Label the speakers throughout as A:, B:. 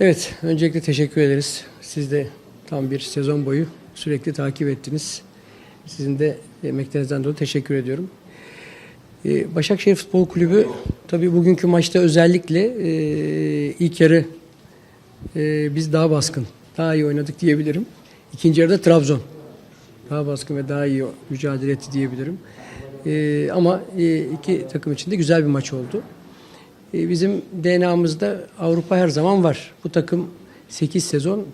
A: Evet, öncelikle teşekkür ederiz. Siz de tam bir sezon boyu sürekli takip ettiniz. Sizin de emeklerinizden dolayı teşekkür ediyorum. Ee, Başakşehir Futbol Kulübü tabii bugünkü maçta özellikle e, ilk yarı e, biz daha baskın, daha iyi oynadık diyebilirim. İkinci yarıda Trabzon daha baskın ve daha iyi mücadele etti diyebilirim. Ee, ama iki takım için de güzel bir maç oldu. E, Bizim DNA'mızda Avrupa her zaman var. Bu takım 8 sezon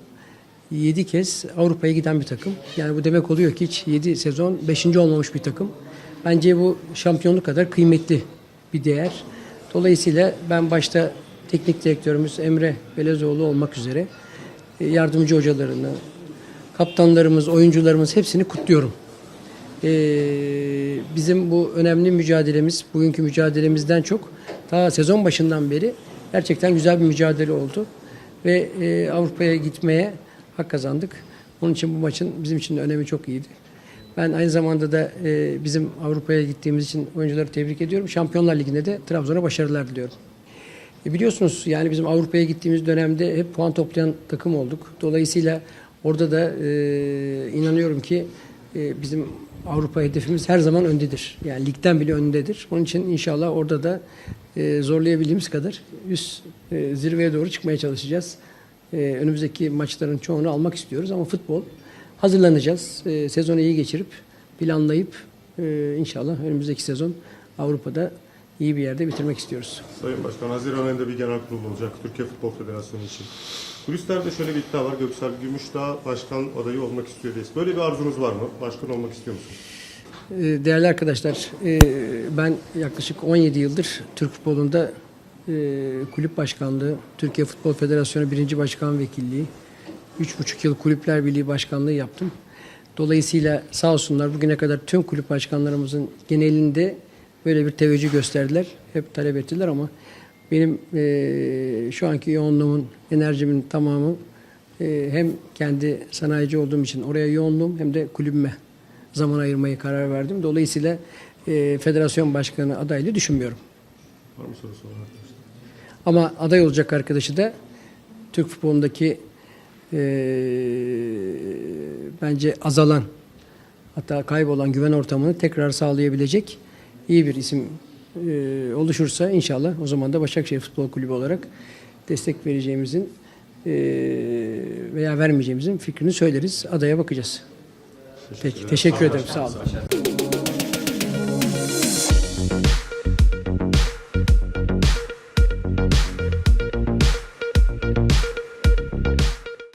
A: 7 kez Avrupa'ya giden bir takım. Yani bu demek oluyor ki hiç 7 sezon 5. olmamış bir takım. Bence bu şampiyonluk kadar kıymetli bir değer. Dolayısıyla ben başta teknik direktörümüz Emre Belezoğlu olmak üzere e, yardımcı hocalarını, kaptanlarımız, oyuncularımız hepsini kutluyorum. Ee, bizim bu önemli mücadelemiz, bugünkü mücadelemizden çok daha sezon başından beri gerçekten güzel bir mücadele oldu. Ve e, Avrupa'ya gitmeye hak kazandık. Onun için bu maçın bizim için de önemi çok iyiydi. Ben aynı zamanda da e, bizim Avrupa'ya gittiğimiz için oyuncuları tebrik ediyorum. Şampiyonlar Ligi'nde de Trabzon'a başarılar diliyorum. E biliyorsunuz yani bizim Avrupa'ya gittiğimiz dönemde hep puan toplayan takım olduk. Dolayısıyla orada da e, inanıyorum ki e, bizim Avrupa hedefimiz her zaman öndedir. Yani ligden bile öndedir. Onun için inşallah orada da e, zorlayabildiğimiz kadar üst e, zirveye doğru çıkmaya çalışacağız. E, önümüzdeki maçların çoğunu almak istiyoruz ama futbol hazırlanacağız. E, sezonu iyi geçirip planlayıp e, inşallah önümüzdeki sezon Avrupa'da iyi bir yerde bitirmek istiyoruz.
B: Sayın Başkan, Haziran ayında bir genel kurul olacak Türkiye Futbol Federasyonu için. Kulislerde şöyle bir iddia var. Göksel Gümüşdağ başkan adayı olmak istiyor diye. Böyle bir arzunuz var mı? Başkan olmak istiyor musunuz?
A: Ee, Değerli arkadaşlar, e, ben yaklaşık 17 yıldır Türk futbolunda e, kulüp başkanlığı, Türkiye Futbol Federasyonu birinci başkan vekilliği, 3,5 yıl kulüpler birliği başkanlığı yaptım. Dolayısıyla sağ olsunlar bugüne kadar tüm kulüp başkanlarımızın genelinde böyle bir teveccüh gösterdiler. Hep talep ettiler ama benim e, şu anki yoğunluğumun, enerjimin tamamı e, hem kendi sanayici olduğum için oraya yoğunluğum hem de kulübüme zaman ayırmayı karar verdim. Dolayısıyla e, federasyon başkanı adaylığı düşünmüyorum.
B: Var mı sorusu olan arkadaşlar?
A: Ama aday olacak arkadaşı da Türk futbolundaki e, bence azalan hatta kaybolan güven ortamını tekrar sağlayabilecek iyi bir isim e, oluşursa inşallah o zaman da Başakşehir Futbol Kulübü olarak destek vereceğimizin e, veya vermeyeceğimizin fikrini söyleriz. Adaya bakacağız. Peki teşekkür ederim. Sağ olun.